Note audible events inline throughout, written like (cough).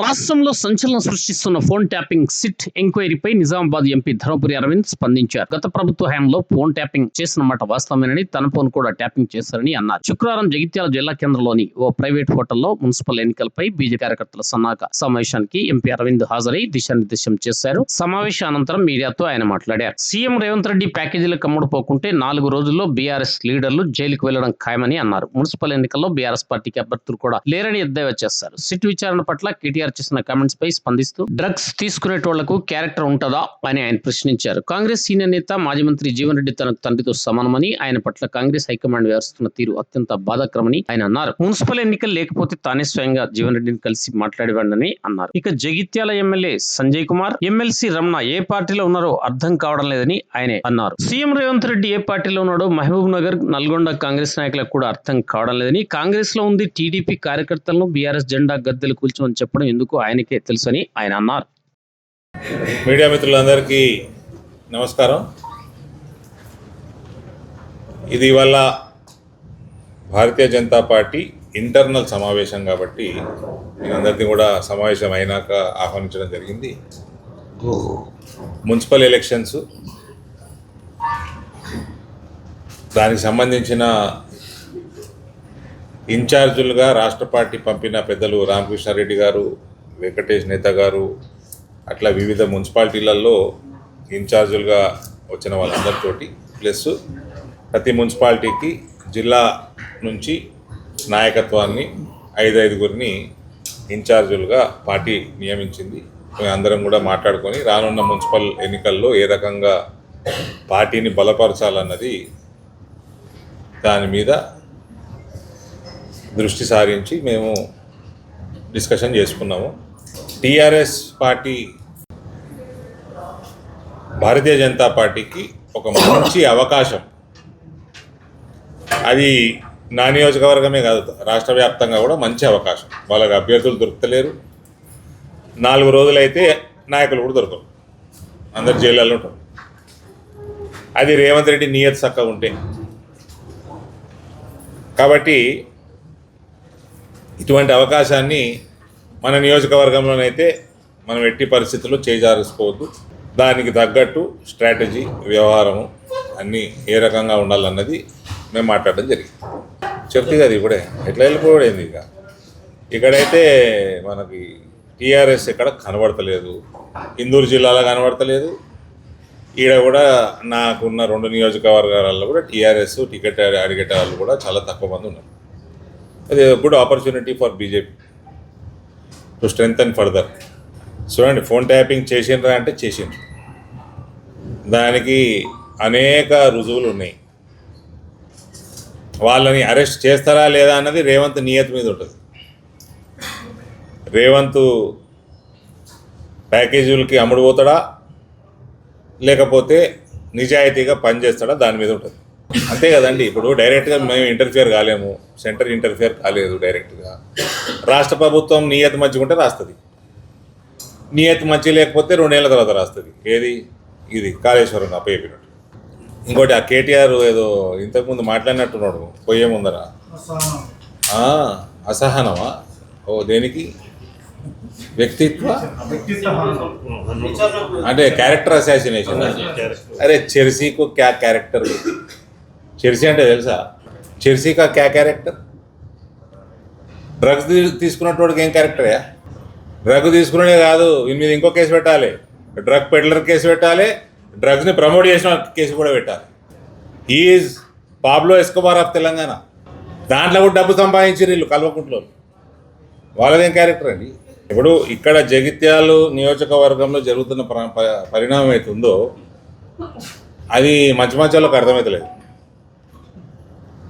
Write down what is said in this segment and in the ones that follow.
రాష్ట్రంలో సంచలనం సృష్టిస్తున్న ఫోన్ ట్యాపింగ్ సిట్ ఎంక్వైరీపై నిజామాబాద్ ఎంపీ ధర్మపురి అరవింద్ స్పందించారు. గత ప్రభుత్వ హయాంలో ఫోన్ ట్యాపింగ్ చేసిన మాట వాస్తవమేనని తన ఫోన్ కూడా ట్యాపింగ్ చేశారని అన్నారు. శుక్రవారం జగిత్యాల జిల్లా కేంద్రంలోని ఓ ప్రైవేట్ హోటల్లో మున్సిపల్ ఎన్నికలపై బీజేపీ కార్యకర్తల సన్నాహక సమావేశానికి ఎంపీ అరవింద్ హాజరై దిశానిర్దేశం చేశారు. సమావేశ అనంతరం మీడియాతో ఆయన మాట్లాడారు. సీఎం రేవంత్ రెడ్డి ప్యాకేజీలకు కమ్ముడు పోకుంటే నాలుగు రోజుల్లో బీఆర్ఎస్ లీడర్లు జైలుకు వెళ్ళడం ఖాయమని అన్నారు. మున్సిపల్ ఎన్నికల్లో బీఆర్ఎస్ పార్టీకి అభ్యర్థులు కూడా లేరని ఎద్దేవా చేశారు. సిట్ విచారణ పట్ల కేటీఆర్ చేసిన కామెంట్స్ పై స్పందిస్తూ డ్రగ్స్ తీసుకునేటోళ్ళకు క్యారెక్టర్ ఉంటుందా? అని ఆయన ప్రశ్నించారు. కాంగ్రెస్ సీనియర్ నేత మాజీ మంత్రి జీవన్ రెడ్డి తనకు తండ్రితో సమానమని ఆయన పట్ల కాంగ్రెస్ హైకమాండ్ వ్యవహరిస్తున్న తీరు అత్యంత బాధాకరమని ఆయన అన్నారు. మున్సిపల్ ఎన్నికలు లేకపోతే తానే స్వయంగా జీవన్ రెడ్డిని కలిసి మాట్లాడేవాడని అన్నారు. ఇక జగిత్యాల ఎమ్మెల్యే సంజయ్ కుమార్ ఎమ్మెల్సీ రమణ ఏ పార్టీలో ఉన్నారో అర్థం కావడం లేదని ఆయన అన్నారు. సీఎం రేవంత్ రెడ్డి ఏ పార్టీలో ఉన్నాడో మహబూబ్ నగర్ నల్గొండ కాంగ్రెస్ నాయకులకు కూడా అర్థం కావడం లేదని కాంగ్రెస్లో ఉంది టీడీపీ కార్యకర్తలను బీఆర్ఎస్ జెండా గద్దెలు కూల్చమని చెప్పడం ఎందుకు ఆయనకే తెలుసని ఆయన అన్నారు. మీడియా మిత్రులందరికీ నమస్కారం. ఇది ఇవాళ భారతీయ జనతా పార్టీ ఇంటర్నల్ సమావేశం కాబట్టి నేను అందరినీ కూడా సమావేశం అయినాక ఆహ్వానించడం జరిగింది. మున్సిపల్ ఎలక్షన్స్ దానికి సంబంధించిన ఇన్ఛార్జులుగా రాష్ట్ర పార్టీ పంపిన పెద్దలు రామకృష్ణారెడ్డి గారు వెంకటేష్ నేత గారు అట్లా వివిధ మున్సిపాలిటీలలో ఇన్ఛార్జులుగా వచ్చిన వాళ్ళందరితోటి ప్లస్ ప్రతి మున్సిపాలిటీకి జిల్లా నుంచి నాయకత్వాన్ని ఐదైదుగురిని ఇన్ఛార్జులుగా పార్టీ నియమించింది. మేము అందరం కూడా మాట్లాడుకొని రానున్న మున్సిపల్ ఎన్నికల్లో ఏ రకంగా పార్టీని బలపరచాలన్నది దాని మీద దృష్టి సారించి మేము డిస్కషన్ చేసుకున్నాము. టీఆర్ఎస్ పార్టీ భారతీయ జనతా పార్టీకి ఒక మంచి అవకాశం. అది నా నియోజకవర్గమే కాదు రాష్ట్ర వ్యాప్తంగా కూడా మంచి అవకాశం. వాళ్ళకి అభ్యర్థులు దొరుకుతలేరు. నాలుగు రోజులైతే నాయకులు కూడా దొరకరు. అందరు జైళ్ళలో ఉంటారు. అది రేవంత్ రెడ్డి నియత్ చక్కగా ఉంటే. కాబట్టి ఇటువంటి అవకాశాన్ని మన నియోజకవర్గంలోనైతే మనం ఎట్టి పరిస్థితుల్లో చేజారుసుకోవద్దు. దానికి తగ్గట్టు స్ట్రాటజీ వ్యవహారము అన్నీ ఏ రకంగా ఉండాలన్నది మేము మాట్లాడడం జరిగింది. చెప్తే కదా ఇప్పుడే ఎట్లా వెళ్ళిపోయింది ఇక. ఇక్కడైతే మనకి టీఆర్ఎస్ ఇక్కడ కనబడతలేదు. ఇందూరు జిల్లాలో కనబడతలేదు. ఈడ కూడా నాకున్న రెండు నియోజకవర్గాలలో కూడా టీఆర్ఎస్ టికెట్ అడిగేట వాళ్ళు కూడా చాలా తక్కువ మంది ఉన్నారు. అది good opportunity for BJP to strength and further చూడండి ఫోన్ ట్యాపింగ్ చేసిండ్రా అంటే చేసిండ్రు. దానికి అనేక రుజువులు ఉన్నాయి. వాళ్ళని అరెస్ట్ చేస్తారా లేదా అన్నది రేవంత్ నియత్ మీద ఉంటుంది. రేవంత్ ప్యాకేజీలకి అమ్ముడుపోతాడా లేకపోతే నిజాయితీగా పనిచేస్తాడా? దాని మీద ఉంటుంది. అంతే కదండి. ఇప్పుడు డైరెక్ట్గా మేము ఇంటర్ఫియర్ కాలేము. సెంటర్ ఇంటర్ఫియర్ కాలేదు డైరెక్ట్గా రాష్ట్ర ప్రభుత్వం నియత మంచిగా ఉంటే రాస్తుంది. నియత మంచి లేకపోతే రెండేళ్ళ తర్వాత రాస్తుంది. ఏది? ఇది కాళేశ్వరం అప్పయ్యపినట్టు ఇంకోటి ఆ కేటీఆర్ ఏదో ఇంతకుముందు మాట్లాడినట్టున్నాడు పోయే ముందర. అసహనమా? ఓ దేనికి? వ్యక్తిత్వ? అంటే క్యారెక్టర్ అసాసినేషన్ అరే చెర్సీకు క్యా క్యారెక్టర్ చెర్సీ అంటే తెలుసా? చెర్సీకా క్యా క్యారెక్టర్? డ్రగ్స్ తీసుకున్నటువంటి ఏం క్యారెక్టరే డ్రగ్ తీసుకునే కాదు వీని మీద ఇంకో కేసు పెట్టాలి. డ్రగ్ పెడ్లర్ కేసు పెట్టాలి డ్రగ్స్ని ప్రమోట్ చేసిన కేసు కూడా పెట్టాలి. Is Pablo Escobar of Telangana. దాంట్లో కూడా డబ్బు సంపాదించారు వీళ్ళు కల్వకుంట్లో వాళ్ళదేం క్యారెక్టర్ అండి? ఇప్పుడు ఇక్కడ జగిత్యాలు నియోజకవర్గంలో జరుగుతున్న ప- పరిణామం అవుతుందో అది మంచి మంచి వాళ్ళకి అర్థమవుతలేదు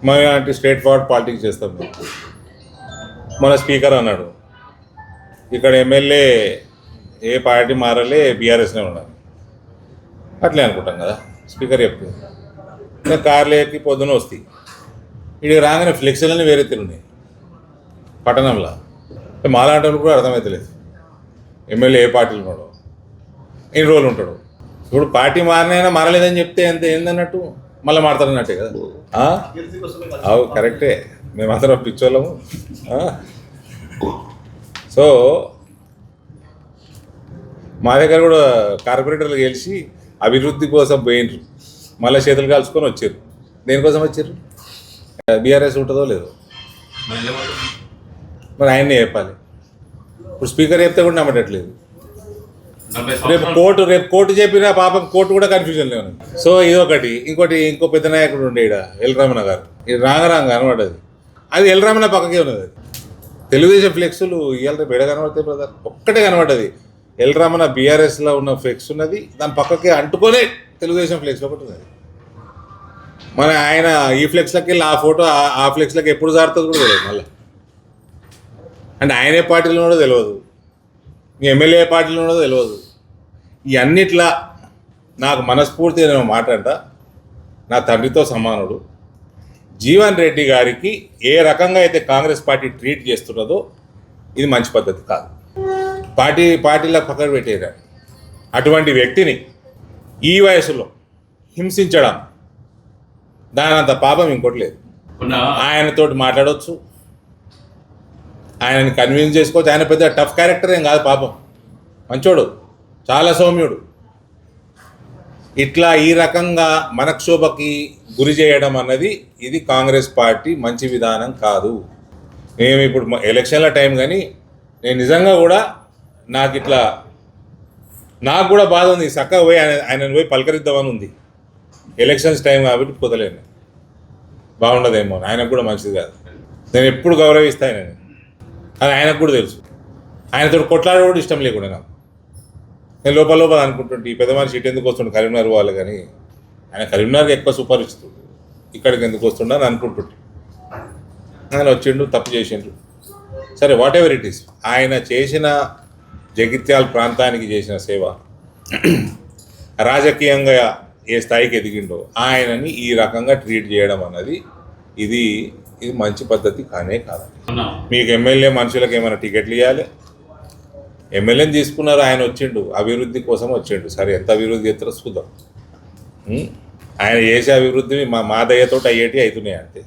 మనం అంటే స్ట్రేట్ ఫార్వర్డ్ పాలిటిక్స్ చేస్తాం. మన స్పీకర్ అన్నాడు. ఇక్కడ ఎమ్మెల్యే ఏ పార్టీ మారాలే బీఆర్ఎస్నే ఉండాలి. అట్లే అనుకుంటాం కదా స్పీకర్ చెప్తుంది ఇంకా కార్లు ఎక్కి పొద్దున వస్తాయి. ఇక్కడికి రాగానే ఫ్లెక్సీలన్నీ వేరే తిరుగున్నాయి. పట్టణంలో. మాలాంటి వాళ్ళు కూడా అర్థమవుతలేదు ఎమ్మెల్యే ఏ పార్టీలు ఉన్నాడు. ఎన్ని రోజులు ఉంటాడు. ఇప్పుడు పార్టీ మారినైనా మారలేదని చెప్తే ఎంత ఏందన్నట్టు? మళ్ళీ మాట్లాడినట్టే కదా. అవు కరెక్టే. మేమందరం పిచ్చోళ్ళము. సో మా దగ్గర కూడా కార్పొరేటర్లు గెలిచి అభివృద్ధి కోసం పోయినరు. మళ్ళీ చేతులు కాల్చుకొని వచ్చారు. దేనికోసం వచ్చారు? బీఆర్ఎస్ ఉంటుందో లేదో? మరి ఆయన్నే చెప్పాలి. ఇప్పుడు స్పీకర్ చెప్తే కూడా నమ్మటట్లేదు. రేపు కోర్టు రేపు కోర్టు చెప్పిన పాపం కోర్టు కూడా కన్ఫ్యూజన్లో ఉంది సో ఇది ఒకటి. ఇంకోటి ఇంకో పెద్ద నాయకుడు ఉండే ఇక్కడ ఎల్రమణ గారు. ఇది రాంగరాంగ అనబడ్డది అది. ఎల్రమణ పక్కకే ఉన్నది. అది తెలుగుదేశం ఫ్లెక్సులు ఇవాళ రేపు ఎడ కనబడతాయి బ్రదర్? ఒక్కటే కనబడ్డది. ఎల్రమణ బీఆర్ఎస్లో ఉన్న ఫ్లెక్స్ ఉన్నది. దాని పక్కకే అంటుకొనే తెలుగుదేశం ఫ్లెక్స్ ఒకటి ఉన్నది. మన ఆయన ఈ ఫ్లెక్స్లకి వెళ్ళి ఆ ఫోటో ఆ- ఫ్లెక్స్లకి ఎప్పుడు జారుతుంది కూడా తెలియదు మళ్ళీ. అంటే ఆయన పార్టీలో ఉన్నదో తెలియదు. ఎమ్మెల్యే పార్టీలో ఉన్నదో తెలియదు. ఈ అన్నిట్లా నాకు మనస్ఫూర్తి నేను మాట అంట. నా తండ్రితో సమానుడు. జీవన్ రెడ్డి గారికి ఏ రకంగా అయితే కాంగ్రెస్ పార్టీ ట్రీట్ చేస్తున్నదో ఇది మంచి పద్ధతి కాదు. పార్టీ పార్టీలో పక్కన పెట్టేరా అటువంటి వ్యక్తిని ఈ వయసులో హింసించడం దాని అంత పాపం ఇంకోటి లేదు. ఆయనతోటి మాట్లాడవచ్చు ఆయనని కన్విన్స్ చేసుకోవచ్చు. ఆయన పెద్ద టఫ్ క్యారెక్టర్ ఏం కాదు పాపం. మంచోడు. చాలా సౌమ్యుడు. ఇట్లా ఈ రకంగా మనక్షోభకి గురి చేయడం అన్నది ఇది కాంగ్రెస్ పార్టీ మంచి విధానం కాదు. మేము ఇప్పుడు ఎలక్షన్ల టైం కానీ నేను నిజంగా కూడా నాకు ఇట్లా నాకు కూడా బాధ ఉంది. చక్కగా పోయి ఆయన ఆయనను పోయి పలకరిద్దామని ఉంది. ఎలక్షన్స్ టైం కాబట్టి కుదలేను బాగుండదేమో ఆయనకు కూడా మంచిది కాదు. నేను ఎప్పుడు గౌరవిస్తాను నేను అది ఆయనకు కూడా తెలుసు. ఆయనతో కొట్లాడ కూడా ఇష్టం లేకుండా నాకు. నేను లోపల లోపల అనుకుంటుంటే ఈ పెద్ద మనిషి ఇటు ఎందుకు వస్తుండే? కరీంనగర్ వాళ్ళు కానీ. ఆయన కరీంనగర్కి ఎక్కువ సుపరిచితుడు ఇక్కడికి ఎందుకు వస్తుండ అని అనుకుంటుంటే. ఆయన వచ్చిండు తప్పు చేసిండు. సరే వాట్ ఎవర్ ఇట్ ఈస్ ఆయన చేసిన జగిత్యాల ప్రాంతానికి చేసిన సేవ (clears throat) రాజకీయంగా ఏ స్థాయికి ఎదిగిండో ఆయనని ఈ రకంగా ట్రీట్ చేయడం అన్నది ఇది ఇది మంచి పద్ధతి కానే కాదు మీకు ఎమ్మెల్యే మనుషులకు ఏమైనా టికెట్లు ఇవ్వాలి ఎమ్మెల్యేని తీసుకున్నారు ఆయన వచ్చిండు అభివృద్ధి కోసం వచ్చిండు. సరే ఎంత అభివృద్ధి చేస్తారో చూద్దాం. ఆయన చేసే అభివృద్ధి మా మా దయతోటి అయ్యేటి అవుతున్నాయి అంతే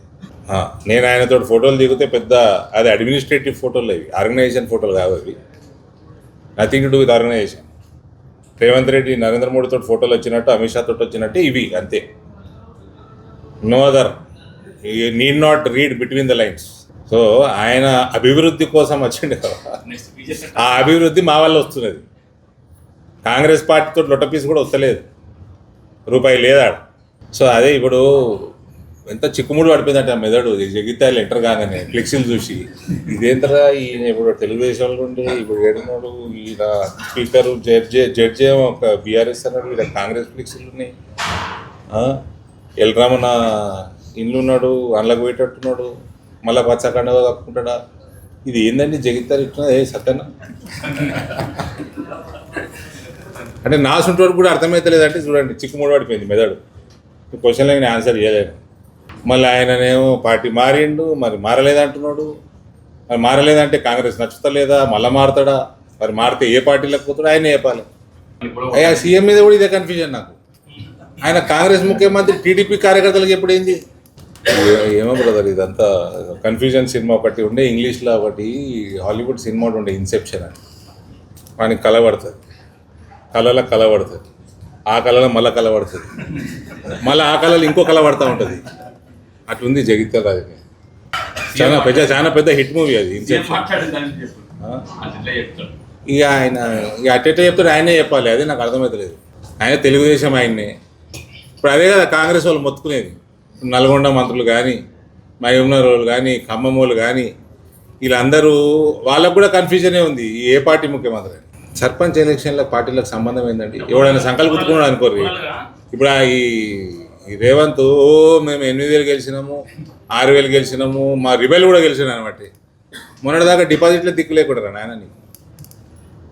నేను ఆయనతో ఫోటోలు దిగితే పెద్ద అది అడ్మినిస్ట్రేటివ్ ఫోటోలు అవి ఆర్గనైజేషన్ ఫోటోలు కావు అవి. Nothing to do with organisation Revanth Reddy Narendra మోడీతో ఫోటోలు వచ్చినట్టు అమిత్ షా తోటి వచ్చినట్టు ఇవి అంతే. No other need not read between the lines so ఆయన అభివృద్ధి కోసం వచ్చిండు కదా. ఆ అభివృద్ధి మా వల్ల వస్తున్నది. కాంగ్రెస్ పార్టీతో లొట్టపీస్ కూడా వస్తలేదు. రూపాయి లేదా సో అదే ఇప్పుడు ఎంత చిక్కుముడు పడిపోయిందంటే ఆ మెదడు. జగిత్యాలు ఎంటర్ కాగానే ఫ్లెక్సీలు చూసి. ఇదేంతరా ఈయన ఇప్పుడు తెలుగుదేశంలో ఉండి ఇప్పుడు ఏడున్నాడు? ఈయన స్పీకర్ జడ్జి జడ్జి ఒక బీఆర్ఎస్ అన్నాడు. ఈయన కాంగ్రెస్ ఫ్లెక్సీలు ఉన్నాయి. ఆ? ఎల్రామన్న ఇండ్లు ఉన్నాడు అందులోకి పోయేటట్టున్నాడు. మళ్ళీ పచ్చకండగా కప్పుకుంటాడా? ఇది ఏందండి జగిత్తారు ఇట్లా? ఏ సత్యన అంటే నా సుంటి వరకు కూడా అర్థమవుతలేదంటే చూడండి చిక్కుముడి పడిపోయింది మెదడు. ఈ నేను ఆన్సర్ చేయలేను మళ్ళీ ఆయననేమో పార్టీ మారిండు మరి మారలేదంటున్నాడు. మరి మారలేదంటే కాంగ్రెస్ నచ్చుతలేదా? మళ్ళీ మారుతాడా? మరి మారితే ఏ పార్టీలకు పోతాడు? ఆయన చెప్పాలి. అయ్యా సీఎం మీద కూడా ఇదే కన్ఫ్యూజన్ నాకు. ఆయన కాంగ్రెస్ ముఖ్యమంత్రి టీడీపీ కార్యకర్తలకు ఎప్పుడు ఏంది? ఏమో బ్రదర్ ఇదంతా కన్ఫ్యూజన్ సినిమా ఒకటి ఉండే ఇంగ్లీష్లో ఒకటి హాలీవుడ్ సినిమా ఉండే ఇన్సెప్షన్ అని. వానికి కళ పడుతుంది. కళలో కళ పడుతుంది. ఆ కళలో మళ్ళీ కళ పడుతుంది. మళ్ళీ ఆ కళలో ఇంకో కళ పడుతూ ఉంటుంది. అట్లుంది జగిత్యాల రాజకీయం. చాలా పెద్ద చాలా పెద్ద హిట్ మూవీ అది ఇన్సెప్షన్ ఇక ఆయన ఇక అట్టెట్ట చెప్తాడు ఆయనే చెప్పాలి అదే నాకు అర్థమవుతలేదు ఆయన తెలుగుదేశం ఆయన్నే. ఇప్పుడు అదే కదా కాంగ్రెస్ వాళ్ళు మొత్తుకునేది. నల్గొండ మంత్రులు కానీ మహబూబ్నగర్ వాళ్ళు కానీ ఖమ్మం వాళ్ళు కానీ వీళ్ళందరూ వాళ్ళకు కూడా కన్ఫ్యూజనే ఉంది. ఏ పార్టీ ముఖ్యమంత్రి అని. సర్పంచ్ ఎలక్షన్ల పార్టీలకు సంబంధం ఏందండి? ఎవడైనా సంకల్పించుకున్నాడు అనుకోరు ఇప్పుడు ఈ రేవంత్ ఓ మేము ఎనిమిది వేలు గెలిచినాము ఆరు వేలు గెలిచినాము మా రిబెల్ కూడా గెలిచినా అనమాట. మొన్నటిదాకా డిపాజిట్లో దిక్కు లేకుండా నాయన నీకు.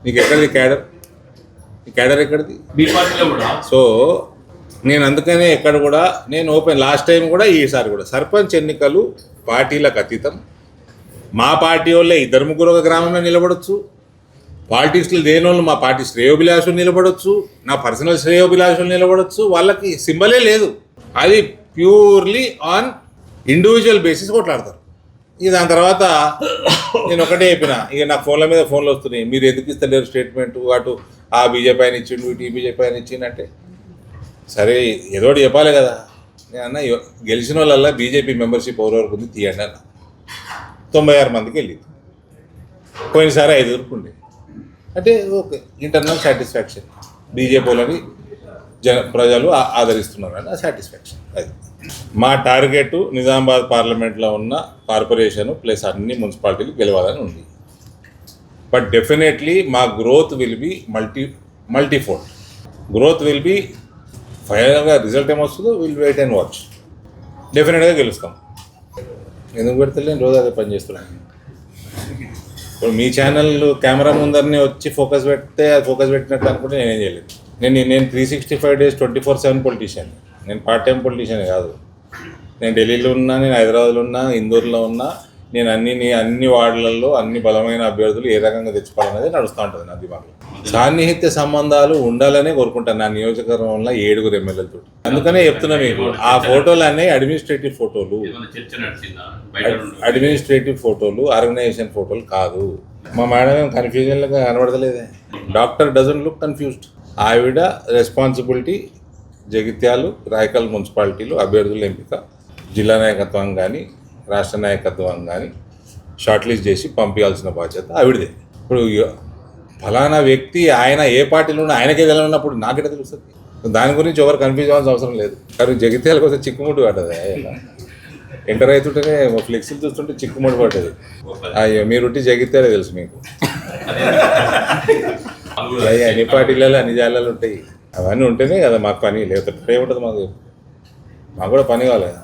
నీకు ఎక్కడిది క్యాడర్? క్యాడర్ ఎక్కడిది? సో నేను అందుకనే ఎక్కడ కూడా నేను ఓపెన్ లాస్ట్ టైం కూడా ఈసారి కూడా సర్పంచ్ ఎన్నికలు పార్టీలకు అతీతం. మా పార్టీ వాళ్ళే ఇద్దరు ముగ్గురు ఒక గ్రామంలో నిలబడచ్చు. పాలిటిక్స్లో దేని వాళ్ళు మా పార్టీ శ్రేయోభిలాషులు నిలబడొచ్చు. నా పర్సనల్ శ్రేయోభిలాషులు నిలబడొచ్చు. వాళ్ళకి సింబలే లేదు. అది ప్యూర్లీ ఆన్ ఇండివిజువల్ బేసిస్ కొట్లాడతారు. ఇక దాని తర్వాత నేను ఒకటే చెప్పిన ఇక నా ఫోన్ల మీద ఫోన్లు వస్తున్నాయి. మీరు ఎందుకు ఇస్తలేరు స్టేట్మెంట్? అటు ఆ బీజేపీ ఆయన ఇచ్చిండు ఇటు ఈ బీజేపీ ఆయన ఇచ్చిండంటే సరే ఏదో ఒకటి చెప్పాలి కదా. నేను అన్న గెలిచిన వాళ్ళల్లా బీజేపీ మెంబర్షిప్ ఎవరెవరికి ఉంది? తీయండి అన్న. తొంభై ఆరు మందికి వెళ్ళింది. పోయినసారి ఐదు ఉండే. అంటే ఓకే ఇంటర్నల్ సాటిస్ఫాక్షన్. బీజేపీ జన ప్రజలు ఆదరిస్తున్నారు అని ఆ సాటిస్ఫాక్షన్. అది. మా టార్గెట్ నిజామాబాద్ పార్లమెంట్లో ఉన్న కార్పొరేషన్ ప్లస్ అన్ని మున్సిపాలిటీలు గెలవాలని ఉంది. బట్ డెఫినెట్లీ మా growth will be multi multifold. Growth will be ఫైనల్గా రిజల్ట్ ఏమొస్తుందో విల్ వెయిట్ అండ్ వాచ్ డెఫినెట్గా గెలుస్తాం. ఎందుకు పెడతలేను రోజు అదే పని చేస్తున్నాను. ఇప్పుడు మీ ఛానల్ కెమెరా ముందరనే వచ్చి ఫోకస్ పెడితే అది ఫోకస్ పెట్టినట్టు అనుకుంటే నేనేం చేయలేదు. నేను నేను three sixty five days twenty four seven politician నేను పార్ట్ టైం పొలిటీషియన్ కాదు. నేను ఢిల్లీలో ఉన్నా నేను హైదరాబాద్లో ఉన్నా ఇందూరులో ఉన్నా నేను అన్ని నీ- అన్ని వార్డులలో అన్ని బలమైన అభ్యర్థులు ఏ రకంగా తెచ్చుకోవాలనేది నడుస్తూ ఉంటుంది నా దిమాగ్లో సాన్నిహిత్య సంబంధాలు ఉండాలనే కోరుకుంటాను నా నియోజకవర్గంలో ఏడుగురు ఎమ్మెల్యేలతో అందుకనే చెప్తున్నా మీకు ఆ ఫోటోలు. అన్నీ అడ్మినిస్ట్రేటివ్ ఫోటోలు? అడ్మినిస్ట్రేటివ్ ఫోటోలు ఆర్గనైజేషన్ ఫోటోలు కాదు. మా మేడం ఏం కన్ఫ్యూజన్లుగా కనబడతలేదే. Doctor doesn't look confused. ఆవిడ రెస్పాన్సిబిలిటీ జగిత్యాలు రాయకల్ మున్సిపాలిటీలు అభ్యర్థుల ఎంపిక. జిల్లా నాయకత్వం కానీ రాష్ట్ర నాయకత్వం కానీ షార్ట్ లిస్ట్ చేసి పంపించాల్సిన బాధ్యత ఆవిడదే. ఇప్పుడు ఫలానా వ్యక్తి ఆయన ఏ పార్టీలో ఆయనకే తెలియనప్పుడు నాకెట తెలుస్తుంది? దాని గురించి ఎవరు కన్ఫ్యూజ్ అవ్వాల్సిన అవసరం లేదు. కానీ జగిత్యాల కోసం చిక్కుముట్టు పడ్డది? ఇలా ఎంటర్ అవుతుంటేనే ఫ్లెక్సీలు చూస్తుంటే చిక్కుముడి పడ్డది. అయ్యో మీరు జగిత్యాలే తెలుసు మీకు. అయ్యా అన్ని పార్టీలలో అన్ని జాలలో ఉంటాయి. అవన్నీ ఉంటేనే కదా మాకు పని లేకపోతే ఏముంటుంది మాకు. మాకు కూడా పని కావాలి. కదా